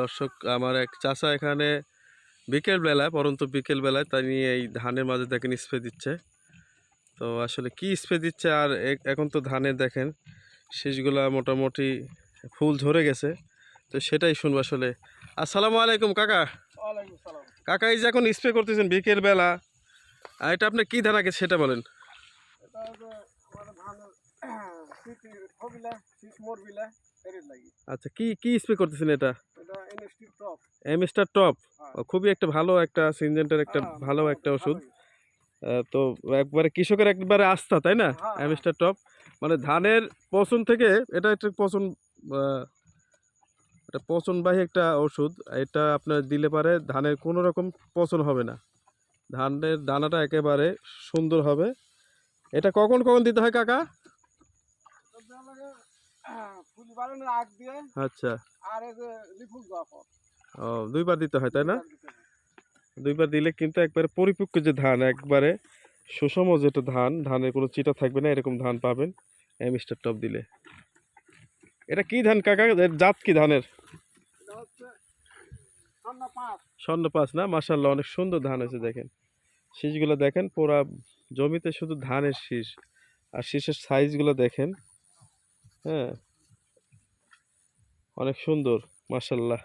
দর্শক আমার এক চাচা এখানে বিকেল বেলায় পরন্ত বিকেল বেলায় তাই নিয়ে এই ধানের মাঝে দেখেন স্প্রে দিচ্ছে। তো আসলে কি স্প্রে দিচ্ছে আর এখন তো ধানের দেখেন শীষগুলা মোটামুটি ফুল ঝরে গেছে। তো সেটাই শুনব আসলে। আসসালামু আলাইকুম কাকা। কাকা এই যে এখন স্প্রে করতেছেন বিকেল বেলা আর এটা আপনার কি ধান আগে সেটা বলেন। লাগি। আচ্ছা কি কি স্প্রে করতেছেন এটা? এটা এনএসটি টপ হ্যাঁ। খুবই একটা ভালো একটা সিনজেন্টের একটা হ্যাঁ, ভালো একটা ওষুধ। তো একবারে কৃষকের একবারে আস্থা তাই না? হ্যাঁ, এম স্টার টপ মানে ধানের পচন থেকে এটা একটা পচন এটা পচনবাহী একটা ওষুধ। এটা আপনার দিলে পারে ধানের কোনো রকম পচন হবে না। ধানের দানাটা একেবারে সুন্দর হবে। এটা কখন কখন দিতে হয় কাকা? আচ্ছা। আর এই যে লিফুল দেওয়া ও দুইবার দিতে হয় তাই না। দুইবার দিলে কিন্তু একবারে পরিপক্ক যে ধান একবারে সুষম যেটা ধান ধানের কোনো চিটা থাকবে না এরকম ধান পাবেন এমিস্টার টপ দিলে। এটা কি ধান কাকা? জাত কি ধানের? স্বর্ণ পাঁচ। না? মাসাল্লাহ অনেক সুন্দর ধান হয়েছে দেখেন। শীষগুলো দেখেন পুরা জমিতে শুধু ধানের শীষ। আর শীষের সাইজগুলো দেখেন হ্যাঁ? অনেক সুন্দর মাসাল্লাহ